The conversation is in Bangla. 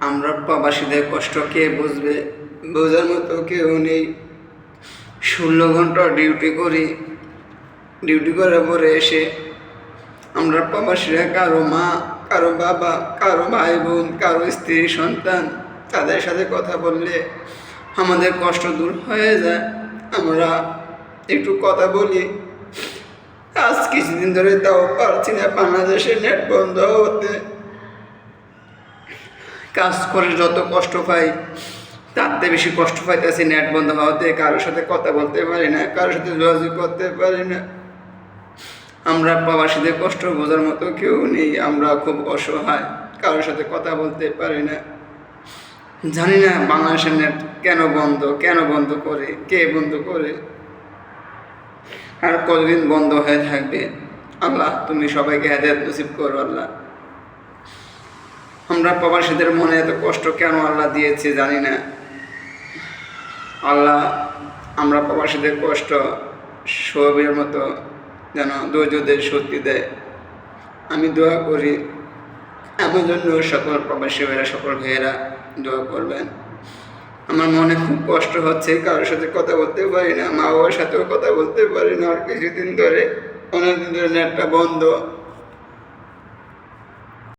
আমরা প্রবাসীদের কষ্ট কে বুঝবে? বোঝার মতো কেউ নেই। ষোলো ঘণ্টা ডিউটি করি। ডিউটি করার পরে এসে আমরা প্রবাসীরা কারও মা, কারও বাবা, কারও ভাই বোন কারও স্ত্রী, সন্তান, তাদের সাথে কথা বললে আমাদের কষ্ট দূর হয়ে যায়। আমরা একটু কথা বলি। আজ কিছুদিন ধরে তাও পারছি না। বাংলাদেশে নেট বন্ধ হতে। কাজ করে যত কষ্ট পাই থেকে বেশি কষ্ট পাইতেছি নেট বন্ধ হওয়াতে, কারোর সাথে কথা বলতে পারি না, কারোর সাথে যোগাযোগ করতে পারি না। আমরা প্রবাসীদের কষ্ট বোঝার মতো কেউ নেই, আমরা খুব অসহায়, কারোর সাথে কথা বলতে পারি না। জানি না বাংলাদেশের নেট কেন বন্ধ কেন বন্ধ করে, কে বন্ধ করে, আর কতদিন বন্ধ হয়ে থাকবে? আল্লাহ, তুমি সবাইকে হেদায়ত নসিব করো, আল্লাহ। আমরা প্রবাসীদের মনে এত কষ্ট কেন আল্লাহ দিয়েছে জানি না। আল্লাহ, আমরা প্রবাসীদের কষ্ট সবের মতো যেন ধৈর্যদের শক্তি দেয়। আমি দোয়া করি, আমার জন্য সকল প্রবাসী ভাইয়েরা সকল ভাইয়েরা দোয়া করবেন। আমার মনে খুব কষ্ট হচ্ছে, কারোর সাথে কথা বলতে পারি না মা বাবার সাথেও কথা বলতে পারি না। আর কিছুদিন ধরে, অনেকদিন ধরে নেটটা বন্ধ।